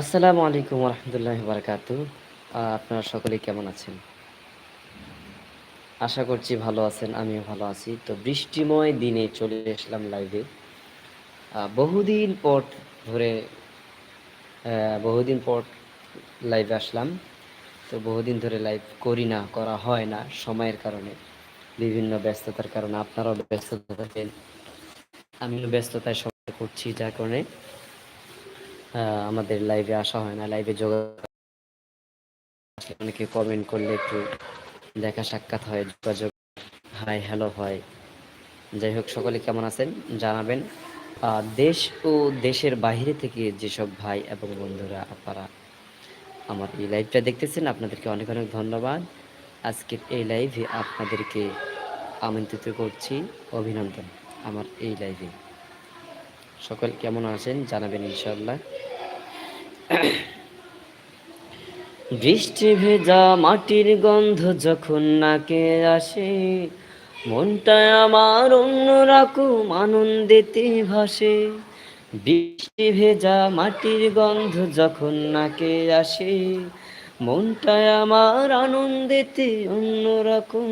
আসসালামু আলাইকুম রহমতুল্লাহ বারকাত আপনারা সকলে কেমন আছেন? আশা করছি ভালো আছেন, আমিও ভালো আছি। তো বৃষ্টিময় দিনে চলে আসলাম লাইভে বহুদিন পর ধরে বহুদিন পর লাইভে আসলাম। তো বহুদিন ধরে লাইভ করি না, করা হয় না সময়ের কারণে। বিভিন্ন ব্যস্ততার কারণে আপনারাও ব্যস্ততা থাকেন, আমিও ব্যস্ততায় সময় করছি যার কারণে আমাদের লাইভে আসা হয় না লাইভে যোগাযোগ অনেকে কমেন্ট করলে একটু দেখা সাক্ষাৎ হয়, যোগাযোগ হাই হ্যালো হয় যাই হোক, সকলে কেমন আছেন? জানাবেন। দেশ ও দেশের বাইরে থেকে যেসব ভাই এবং বন্ধুরা, আপনারা আমার এই লাইভটা দেখতেছেন, আপনাদেরকে অনেক অনেক ধন্যবাদ। আজকের এই লাইভে আপনাদেরকে আমন্ত্রিত করছি, অভিনন্দন আমার এই লাইভে সকল কেমন আছেন? জানাবেন ইনশাল্লাহ বৃষ্টি ভেজা মাটির গন্ধ যখন নাকে আসে, মনটা আমার অন্যরকম আনন্দেতে ভাসে। বৃষ্টি ভেজা মাটির গন্ধ যখন নাকে আসে, মনটা আমার আনন্দেতে অন্যরকম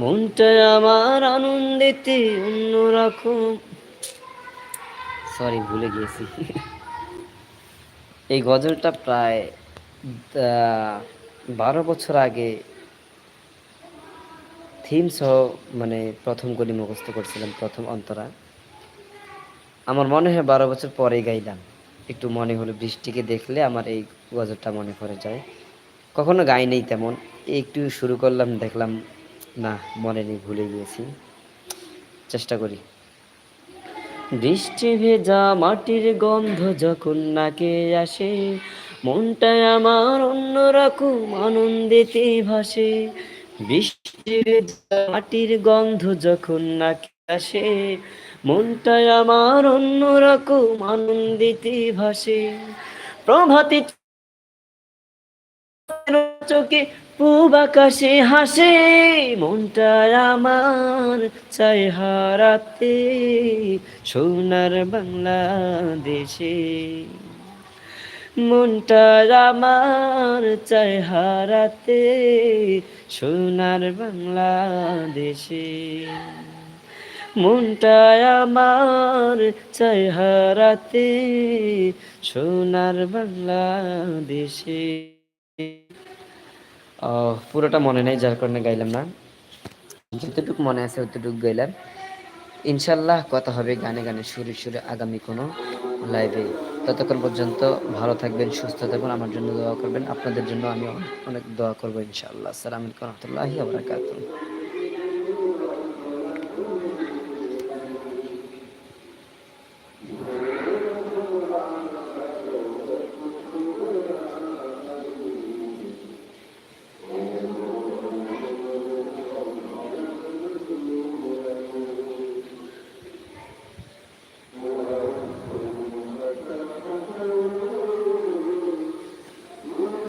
মনটা আমার আনন্দেতে অন্যরকম। সরি ভুলে গিয়েছি। এই গজলটা প্রায় বারো বছর আগে থিম সহ মানে প্রথম কলি মুখস্থ করছিলাম, প্রথম অন্তরা। আমার মনে হয় বারো বছর পরে গাইলাম। একটু মনে হলো বৃষ্টিকে দেখলে আমার এই গজলটা মনে পড়ে যায়। কখনো গাই নেই তেমন। একটু শুরু করলাম, দেখলাম না, মনে নেই, ভুলে গিয়েছি। চেষ্টা করি। বৃষ্টি ভেজা মাটির গন্ধ যখন নাকে আসে, মনটা আমার অন্যরকম আনন্দেতে ভাসে। বৃষ্টি ভেজা মাটির গন্ধ যখন নাকে আসে, মনটা আমার অন্যরকম আনন্দিতে ভাসে। প্রভাতে চোখে পূব আকাশে হাসে, মনটা আমার চাই হারাতে। সোনার বাংলাদেশে মনটা আমার চাই হারাতে, সোনার বাংলাদেশে মনটা আমার চাই হারাতে, সোনার বাংলাদেশে। পুরোটা মনে নেই, যার কারণে গাইলাম না। যতটুকু মনে আছে অতটুকু গাইলাম। ইনশাল্লাহ কথা হবে গানে গানে, সুরে সুরে, আগামী কোনো লাইভে ততক্ষণ পর্যন্ত ভালো থাকবেন, সুস্থ থাকবেন, আমার জন্য দোয়া করবেন। আপনাদের জন্য আমি অনেক দোয়া করব ইনশাআল্লাহ। সালাম রহমতুল্লাহি আবরাকাত